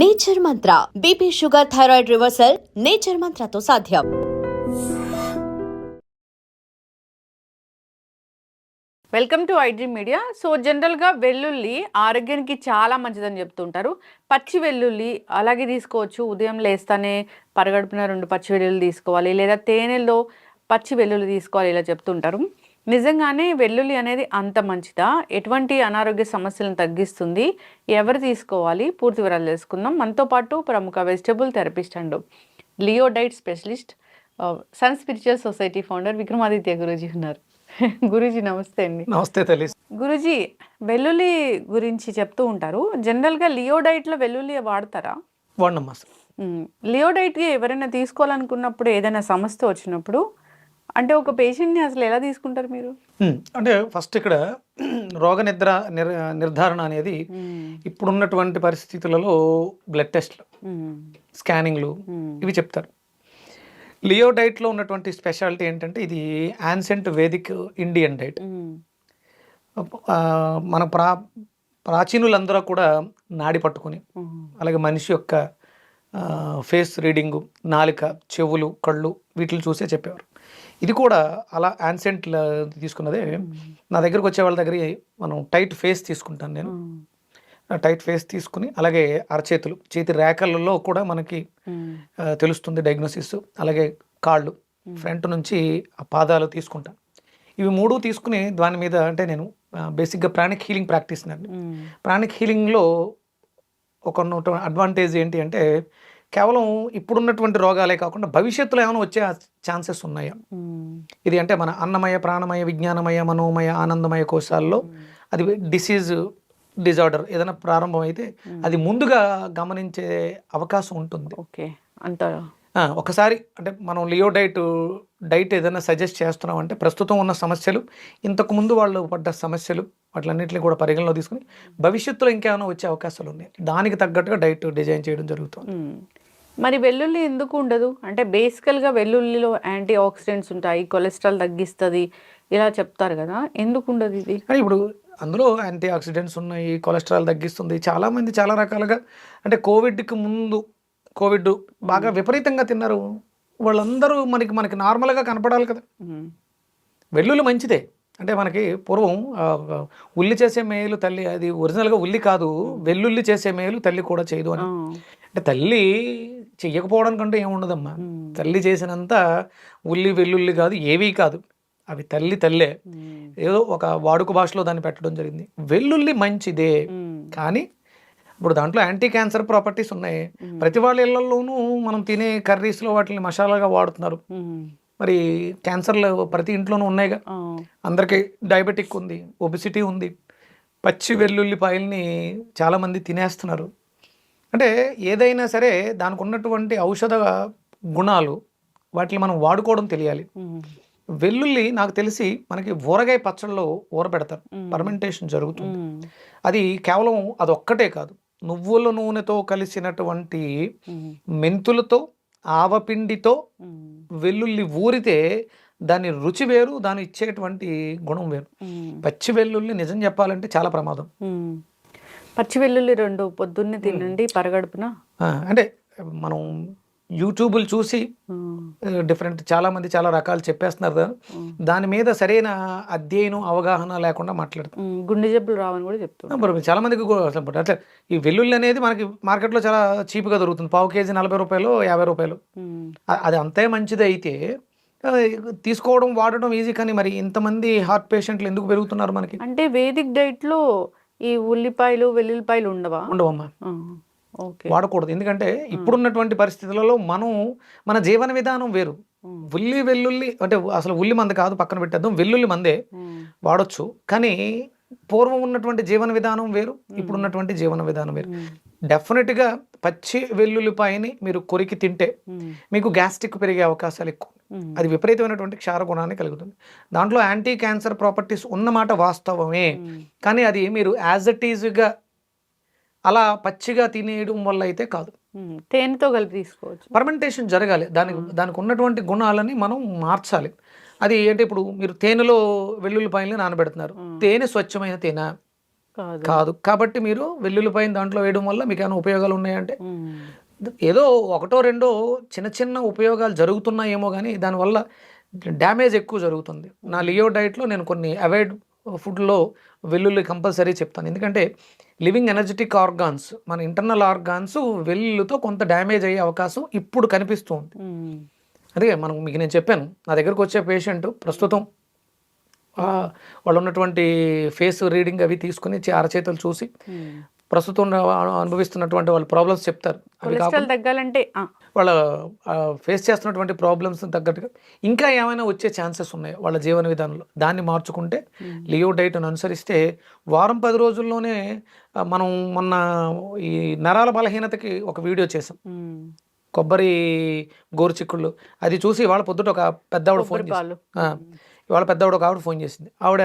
Nature Mantra BP sugar thyroid reversal Nature మంత్రతో సాధ్యం. Welcome to iDream media. So జనరల్గా వెల్లుల్లి ఆరోగ్యానికి చాలా మంచిదని చెప్తుంటారు. పచ్చి వెల్లుల్లి అలాగే తీసుకోవచ్చు. ఉదయం లేస్తానే పరగడుపున రెండు పచ్చి వెల్లుల్లి తీసుకోవాలి లేదా తేనెలో పచ్చి వెల్లుల్లి తీసుకోవాలి ఇలా చెప్తుంటారు. నిజంగానే వెల్లుల్లి అనేది అంత మంచిదా? ఎటువంటి అనారోగ్య సమస్యలను తగ్గిస్తుంది? ఎవరు తీసుకోవాలి? పూర్తి వివరాలు తెలుసుకుందాం. మనతో పాటు ప్రముఖ vegetable therapist and leo diet specialist sun spiritual society founder Vikramaditya Guruji ఉన్నారు. గురూజీ నమస్తే అండి. నమస్తే తల్లి. గురుజీ వెల్లుల్లి గురించి చెప్తూ ఉంటారు. జనరల్గా లియో డైట్లో వెల్లుల్లి వాడతారా? వాడినమ్మా. అసలు మ్మ్. లియో డైట్కి ఎవరైనా తీసుకోవాలనుకున్నప్పుడు ఏదైనా సమస్య వచ్చినప్పుడు అంటే ఒక పేషెంట్ని అసలు ఎలా తీసుకుంటారు మీరు? అంటే ఫస్ట్ ఇక్కడ రోగ నిద్ర నిర్ నిర్ధారణ అనేది ఇప్పుడున్నటువంటి పరిస్థితులలో బ్లడ్ టెస్ట్లు. స్కానింగ్లు. ఇవి చెప్తారు. లియో డైట్లో ఉన్నటువంటి స్పెషాలిటీ ఏంటంటే ఇది యాన్సెంట్ వేదిక్ ఇండియన్ డైట్ మన ప్రా ప్రాచీనులందరూ కూడా నాడి పట్టుకొని. అలాగే మనిషి యొక్క ఫేస్ రీడింగు నాలుక చెవులు కళ్ళు వీటిని చూసే చెప్పేవారు. ఇది కూడా అలా యాన్సెంట్ తీసుకున్నదే. నా దగ్గరకు వచ్చే వాళ్ళ దగ్గర మనం టైట్ ఫేస్ తీసుకుంటాను నేను. టైట్ ఫేస్ తీసుకుని అలాగే అరచేతులు చేతి రేఖలలో కూడా మనకి తెలుస్తుంది డయాగ్నోసిస్ అలాగే కాళ్ళు ఫ్రంట్ నుంచి ఆ పాదాలు తీసుకుంటాను ఇవి మూడు తీసుకుని దాని మీద అంటే నేను బేసిక్గా ప్రాణిక్ హీలింగ్ ప్రాక్టీస్. ప్రాణిక్ హీలింగ్లో ఒక అడ్వాంటేజ్ ఏంటి అంటే కేవలం ఇప్పుడున్నటువంటి రోగాలే కాకుండా భవిష్యత్తులో ఏమైనా వచ్చే ఛాన్సెస్ ఉన్నాయా. ఇది అంటే మన అన్నమయ ప్రాణమయ విజ్ఞానమయ మనోమయ ఆనందమయ కోశాల్లో అది డిసీజ్ డిజార్డర్ ఏదైనా ప్రారంభమైతే అది ముందుగా గమనించే అవకాశం ఉంటుంది. ఓకే. అంత ఒకసారి అంటే మనం లియో డైట్ డైట్ ఏదైనా సజెస్ట్ చేస్తున్నాం అంటే ప్రస్తుతం ఉన్న సమస్యలు ఇంతకు ముందు వాళ్ళు పడ్డ సమస్యలు వాటిలన్నింటినీ కూడా పరిగణలో తీసుకుని భవిష్యత్తులో ఇంకేమైనా వచ్చే అవకాశాలు ఉన్నాయి. దానికి తగ్గట్టుగా డైట్ డిజైన్ చేయడం జరుగుతుంది. మరి వెల్లుల్లి ఎందుకు ఉండదు? అంటే బేసికల్గా వెల్లుల్లిలో యాంటీ ఆక్సిడెంట్స్ ఉంటాయి కొలెస్ట్రాల్ తగ్గిస్తుంది ఇలా చెప్తారు కదా. ఎందుకు ఉండదు ఇది? ఇప్పుడు అందులో యాంటీ ఆక్సిడెంట్స్ ఉన్నాయి కొలెస్ట్రాల్ తగ్గిస్తుంది చాలా మంది చాలా రకాలుగా అంటే కోవిడ్కి ముందు కోవిడ్ బాగా విపరీతంగా తిన్నారు. వాళ్ళందరూ మనకి మనకి నార్మల్గా కనపడాలి కదా. వెల్లుల్లి మంచిదే. అంటే మనకి పూర్వం ఉల్లి చేసే మేలు తల్లి అది ఒరిజినల్గా ఉల్లి కాదు వెల్లుల్లి చేసే మేలు తల్లి కూడా చేయదు. అని. అంటే తల్లి చెయ్యకపోవడానికంటే ఏముండదమ్మా. మ్మ్. తల్లి చేసినంత ఉల్లి వెల్లుల్లి కాదు ఏవీ కాదు. అవి తల్లి తల్లే. ఏదో ఒక వాడుక భాషలో దాన్ని పెట్టడం జరిగింది. వెల్లుల్లి మంచిదే. కానీ ఇప్పుడు దాంట్లో యాంటీ క్యాన్సర్ ప్రాపర్టీస్ ఉన్నాయి. ప్రతి వాళ్ళ ఇళ్ళలోనూ మనం తినే కర్రీస్లో వాటిని మసాలాగా వాడుతున్నారు. మరి క్యాన్సర్లు ప్రతి ఇంట్లోనూ ఉన్నాయిగా. అందరికీ డయాబెటిక్ ఉంది ఒబిసిటీ ఉంది. పచ్చి వెల్లుల్లిపాయల్ని చాలామంది తినేస్తున్నారు. అంటే ఏదైనా సరే దానికి ఉన్నటువంటి ఔషధ గుణాలు వాటిని మనం వాడుకోవడం తెలియాలి. వెల్లుల్లి నాకు తెలిసి మనకి ఊరగాయ పచ్చళ్ళలో ఊర పెడతారు మ్మ్. పర్మెంటేషన్ జరుగుతుంది. అది కేవలం అది ఒక్కటే కాదు నువ్వుల నూనెతో కలిసినటువంటి. మెంతులతో ఆవపిండితో. వెల్లుల్లి ఊరితే దాని రుచి వేరు దాని ఇచ్చేటువంటి గుణం వేరు. పచ్చి వెల్లుల్లి నిజం చెప్పాలంటే చాలా ప్రమాదం. పచ్చి వెల్లుల్లి రెండు పొద్దున్నే తినండి పరగడుపున. అంటే మనం యూట్యూబ్లు చూసి. డిఫరెంట్ చాలా మంది చాలా రకాలు చెప్పేస్తున్నారు కదా. దాని మీద సరైన అధ్యయనం అవగాహన లేకుండా మాట్లాడతాం. గుండె జబ్బులు రావని కూడా మరి చాలా మందికి అట్లా ఈ వెల్లుల్లి అనేది మనకి మార్కెట్లో చాలా చీప్గా దొరుకుతుంది. పావు కేజీ నలభై రూపాయలు యాభై రూపాయలు. అది అంతే మంచిది అయితే తీసుకోవడం వాడడం ఈజీ కానీ మరి ఇంతమంది హార్ట్ పేషెంట్లు ఎందుకు పెరుగుతున్నారు మనకి? అంటే వేదిక్ డైట్లో ఈ ఉల్లిపాయలు వెల్లుల్లిపాయలు ఉండవా? ఉండవమ్మా. వాడకూడదు. ఎందుకంటే ఇప్పుడున్నటువంటి పరిస్థితులలో మనం మన జీవన విధానం వేరు. ఉల్లి వెల్లుల్లి అంటే అసలు ఉల్లి మంద కాదు పక్కన పెట్టేద్దాం. వెల్లుల్లి మందే. వాడొచ్చు. కానీ పూర్వం ఉన్నటువంటి జీవన విధానం వేరు ఇప్పుడున్నటువంటి జీవన విధానం వేరు. డెఫినెట్గా పచ్చి వెల్లుల్లిపాయని మీరు కొరికి తింటే. మీకు గ్యాస్ట్రిక్ పెరిగే అవకాశాలు ఎక్కువ. అది విపరీతమైనటువంటి క్షార గుణాన్ని కలుగుతుంది. దాంట్లో యాంటీ క్యాన్సర్ ప్రాపర్టీస్ ఉన్నమాట వాస్తవమే. కానీ అది మీరు యాజ్ ఇట్ ఈజ్గా అలా పచ్చిగా తినేయడం వల్ల అయితే కాదు. తేనెతో కలిపి తీసుకోవచ్చు. పర్మెంటేషన్ జరగాలి. దానికి దానికి ఉన్నటువంటి గుణాలని మనం మార్చాలి. అది అంటే ఇప్పుడు మీరు తేనెలో వెల్లుల్లిపాయలని నానబెడుతున్నారు. తేనె స్వచ్ఛమైన తేనె. కాదు. కాబట్టి మీరు వెల్లుల్లిపాయని దాంట్లో వేయడం వల్ల మీకు ఏమైనా ఉపయోగాలు ఉన్నాయంటే. ఏదో ఒకటో రెండో చిన్న చిన్న ఉపయోగాలు జరుగుతున్నాయేమో కానీ దానివల్ల డ్యామేజ్ ఎక్కువ జరుగుతుంది. నా లియో డైట్లో నేను కొన్ని అవాయిడ్ ఫుడ్లో వెల్లుల్లి కంపల్సరీ చెప్తాను. ఎందుకంటే లివింగ్ ఎనర్జెటిక్ ఆర్గాన్స్ మన ఇంటర్నల్ ఆర్గాన్స్ వెల్లుల్లితో కొంత డ్యామేజ్ అయ్యే అవకాశం ఇప్పుడు కనిపిస్తుంది ఉమ్. అదే మనం మీకు నేను చెప్పాను నా దగ్గరకు వచ్చే పేషెంట్ ప్రస్తుతం వాళ్ళు ఉన్నటువంటి ఫేస్ రీడింగ్ అవి తీసుకుని అరచేతులు చూసి. ప్రస్తుతం అనుభవిస్తున్నటువంటి వాళ్ళ ప్రాబ్లమ్స్ చెప్తారు. తగ్గాలంటే వాళ్ళ ఫేస్ చేస్తున్నటువంటి ప్రాబ్లమ్స్ తగ్గట్టుగా ఇంకా ఏమైనా వచ్చే ఛాన్సెస్ ఉన్నాయి వాళ్ళ జీవన విధానంలో. దాన్ని మార్చుకుంటే లియో డైట్ను అనుసరిస్తే వారం పది రోజుల్లోనే మనం మొన్న ఈ నరాల బలహీనతకి ఒక వీడియో చేసాం. కొబ్బరి గోరుచిక్కుళ్ళు. అది చూసి వాళ్ళ పొద్దుట ఒక పెద్దవాడు ఫోన్ ఇవాళ పెద్దవాడు ఒక ఆవిడ ఫోన్ చేసింది. ఆవిడ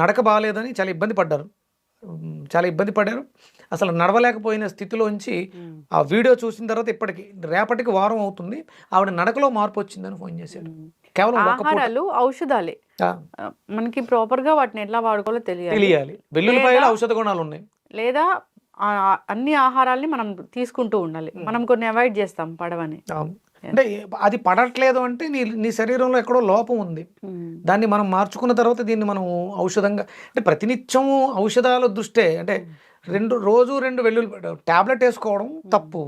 నడక బాగాలేదని చాలా ఇబ్బంది పడ్డారు. చాలా ఇబ్బంది పడ్డారు. అసలు నడవలేకపోయిన స్థితిలోంచి. ఆ వీడియో చూసిన తర్వాత ఇప్పటికి రేపటికి వారం అవుతుంది. ఆవిడ నడకలో మార్పు వచ్చిందని ఫోన్ చేశాడు. కేవలం ఆహారాలు ఔషధాలే. మనకి ప్రాపర్గా వాటిని ఎట్లా వాడుకోవాలో తెలియాలి. తెలియాలి. వెల్లుల్లిపాయలు ఔషధ గుణాలు ఉన్నాయి. లేదా అన్ని ఆహారాల్ని మనం తీసుకుంటూ ఉండాలి. మనం కొన్ని అవాయిడ్ చేస్తాం పడవని. అంటే అది పడట్లేదు అంటే నీ నీ శరీరంలో ఎక్కడో లోపం ఉంది. దాన్ని మనం మార్చుకున్న తర్వాత దీన్ని మనం ఔషధంగా అంటే ప్రతినిత్యం ఔషధాల దృష్టే అంటే రెండు రోజు రెండు వెల్లుల్లి టాబ్లెట్ వేసుకోవడం తప్పు.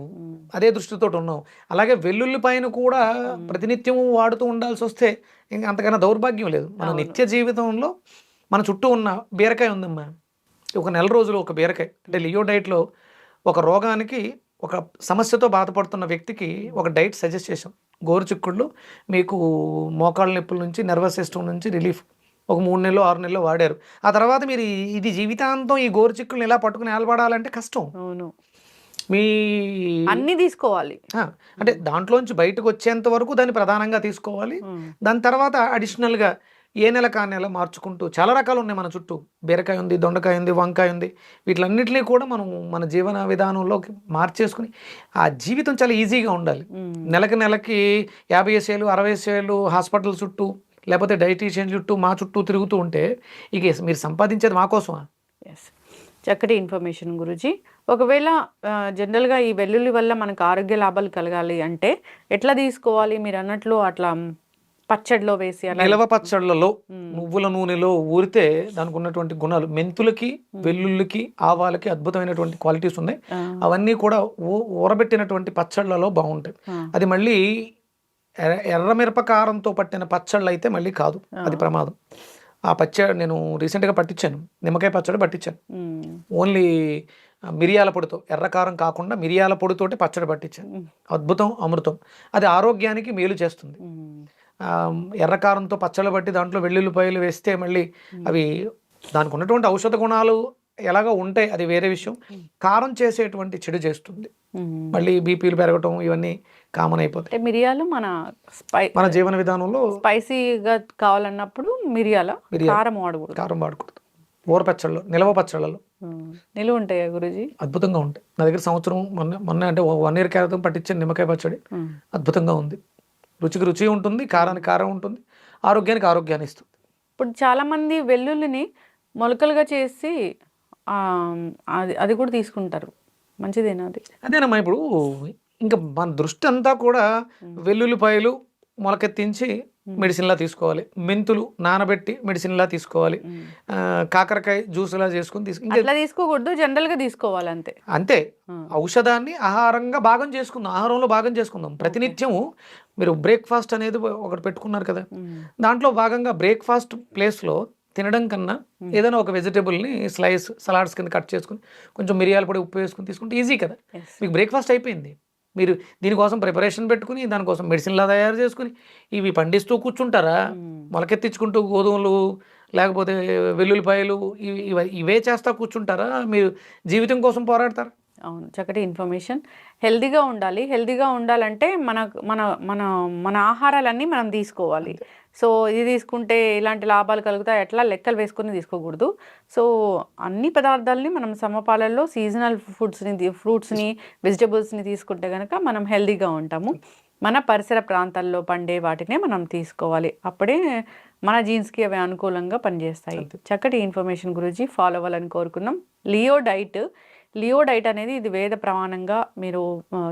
అదే దృష్టితో ఉన్నాం. అలాగే వెల్లుల్లి పైన కూడా ప్రతినిత్యం వాడుతూ ఉండాల్సి వస్తే ఇంకా అంతకన్నా దౌర్భాగ్యం లేదు. మన నిత్య జీవితంలో మన చుట్టూ ఉన్న బీరకాయ ఉందమ్మా. ఒక నెల రోజులు ఒక బీరకాయ అంటే లియో డైట్లో ఒక రోగానికి ఒక సమస్యతో బాధపడుతున్న వ్యక్తికి ఒక డైట్ సజెస్ట్ చేసాం గోరుచిక్కుళ్ళు మీకు మోకాళ్ళ నొప్పుల నుంచి నర్వస్ సిస్టమ్ నుంచి రిలీఫ్. ఒక మూడు నెలలు ఆరు నెలలు వాడారు. ఆ తర్వాత మీరు ఇది జీవితాంతం ఈ గోరుచిక్కుల్ని ఎలా పట్టుకుని నిలబడాలంటే కష్టం. అవును. మీ అన్ని తీసుకోవాలి. అంటే దాంట్లోంచి బయటకు వచ్చేంత వరకు దాన్ని ప్రధానంగా తీసుకోవాలి. దాని తర్వాత అడిషనల్గా ఏ నెల కా నెల మార్చుకుంటూ చాలా రకాలు ఉన్నాయి మన చుట్టూ. బీరకాయ ఉంది దొండకాయ ఉంది వంకాయ ఉంది. వీటిలన్నిటినీ కూడా మనం మన జీవన విధానంలోకి మార్చేసుకుని ఆ జీవితం చాలా ఈజీగా ఉండాలి. నెలకి నెలకి యాభై వేలు అరవై వేలు హాస్పిటల్ చుట్టూ లేకపోతే డైటీషియన్ చుట్టూ మా చుట్టూ తిరుగుతూ ఉంటే ఇక మీరు సంపాదించేది మా కోసమా? ఎస్ చక్కటి ఇన్ఫర్మేషన్ గురుజీ. ఒకవేళ జనరల్గా ఈ వెల్లుల్లి వల్ల మనకు ఆరోగ్య లాభాలు కలగాలి అంటే ఎట్లా తీసుకోవాలి? మీరు అన్నట్లు అట్లా పచ్చడిలో వేసి నిలవ పచ్చళ్ళలో. నువ్వుల నూనెలో ఊరితే దానికి ఉన్నటువంటి గుణాలు మెంతులకి వెల్లుల్లికి ఆవాలకి అద్భుతమైనటువంటి క్వాలిటీస్ ఉన్నాయి. అవన్నీ కూడా ఊరబెట్టినటువంటి పచ్చళ్ళలో బాగుంటాయి. అది మళ్ళీ ఎర్ర- ఎర్రమిరపకారంతో పట్టిన పచ్చళ్ళు అయితే మళ్ళీ కాదు. అది ప్రమాదం. ఆ పచ్చడి నేను రీసెంట్గా పట్టించాను. నిమ్మకాయ పచ్చడి పట్టించాను. ఓన్లీ మిరియాల పొడితో ఎర్రకారం కాకుండా మిరియాల పొడితోటి పచ్చడి పట్టించాను. అద్భుతం అమృతం. అది ఆరోగ్యానికి మేలు చేస్తుంది. ఎర్రకారంతో పచ్చళ్ళు బట్టి దాంట్లో వెల్లుల్లిపాయలు వేస్తే మళ్ళీ అవి దానికి ఉన్నటువంటి ఔషధ గుణాలు ఎలాగో ఉంటాయి అది వేరే విషయం. కారం చేసేటువంటి చెడు చేస్తుంది. మళ్ళీ బీపీలు పెరగటం ఇవన్నీ కామన్ అయిపోతాయి. మిరియాలు మన స్పై మన జీవన విధానంలో స్పైసీగా కావాలన్నప్పుడు మిరియాల. కారం వాడకూడదు. కారం వాడకూడదు. ఊర పచ్చళ్ళు నిలవ పచ్చళ్ళలో. నిలువ ఉంటాయా గురుజీ? అద్భుతంగా ఉంటాయి. నా దగ్గర సంవత్సరం మొన్న మొన్న అంటే వన్ ఇయర్ క్రితం పట్టించిన నిమ్మకాయ పచ్చడి అద్భుతంగా ఉంది. రుచికి రుచి ఉంటుంది కారానికి కారం ఉంటుంది ఆరోగ్యానికి ఆరోగ్యాన్ని ఇస్తుంది. ఇప్పుడు చాలా మంది వెల్లుల్లిని మొలకలుగా చేసి అది అది కూడా తీసుకుంటారు. మంచిదేనా అది? అదేనమ్మా ఇప్పుడు ఇంకా మన దృష్టి అంతా కూడా వెల్లుల్లిపాయలు మొలకెత్తించి మెడిసిన్లా తీసుకోవాలి. మెంతులు నానబెట్టి మెడిసిన్లా తీసుకోవాలి. కాకరకాయ జ్యూస్లా చేసుకుని తీసుకు ఇంకా అట్లా తీసుకోకూడదు జనరల్గా తీసుకోవాలి అంతే. అంతే. ఔషధాన్ని ఆహారంగా భాగం చేసుకుందాం ఆహారంలో భాగం చేసుకుందాం. ప్రతినిత్యము మీరు బ్రేక్ఫాస్ట్ అనేది ఒకటి పెట్టుకున్నారు కదా. దాంట్లో భాగంగా బ్రేక్ఫాస్ట్ ప్లేస్లో తినడం కన్నా ఏదైనా ఒక వెజిటేబుల్ని స్లైస్ సలాడ్స్ కింద కట్ చేసుకుని కొంచెం మిరియాల పొడి ఉప్పు వేసుకుని తీసుకుంటే ఈజీ కదా. మీకు బ్రేక్ఫాస్ట్ అయిపోయింది. మీరు దీనికోసం ప్రిపరేషన్ పెట్టుకుని దానికోసం మెడిసిన్లా తయారు చేసుకుని ఇవి పండిస్తూ కూర్చుంటారా? మొలకెత్తించుకుంటూ గోధుమలు లేకపోతే వెల్లుల్లిపాయలు ఇవి ఇవ- ఇవే చేస్తా కూర్చుంటారా? మీరు జీవితం కోసం పోరాడతారు? అవును చక్కటి ఇన్ఫర్మేషన్ హెల్దీగా ఉండాలి. హెల్దీగా ఉండాలంటే మన మన మన మన ఆహారాలన్నీ మనం తీసుకోవాలి. సో ఇది తీసుకుంటే ఇలాంటి లాభాలు కలుగుతాయి? ఎట్లా లెక్కలు వేసుకొని తీసుకోకూడదు. సో అన్ని పదార్థాలని మనం సమపాలల్లో సీజనల్ ఫుడ్స్ని ఫ్రూట్స్ని వెజిటబుల్స్ని తీసుకుంటే కనుక మనం హెల్దీగా ఉంటాము. మన పరిసర ప్రాంతాల్లో పండే వాటినే మనం తీసుకోవాలి. అప్పుడే మన జీన్స్కి అవి అనుకూలంగా పనిచేస్తాయి. చక్కటి ఇన్ఫర్మేషన్ గురించి ఫాలో అవ్వాలని కోరుకున్నాం. లియో డైట్ లియో డైట్ అనేది ఇది వేద ప్రమాణంగా మీరు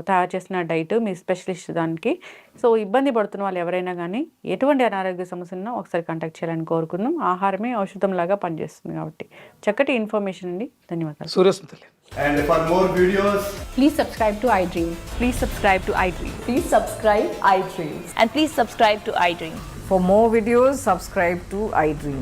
తయారు చేసిన డైట్ మీ స్పెషలిస్ట్ దానికి సో ఇబ్బంది పడుతున్న వాళ్ళు ఎవరైనా కానీ ఎటువంటి అనారోగ్య సమస్య ఉన్నా ఒకసారి కాంటాక్ట్ చేయాలని కోరుకున్నాం ఆహారమే ఔషధం లాగా పనిచేస్తుంది కాబట్టి చక్కటి ఇన్ఫర్మేషన్ అండి ధన్యవాదాలు Suryasmriti And for more videos, Please subscribe to iDream. Please subscribe to iDream Please subscribe iDream. And please subscribe to iDream. For more videos, subscribe to iDream.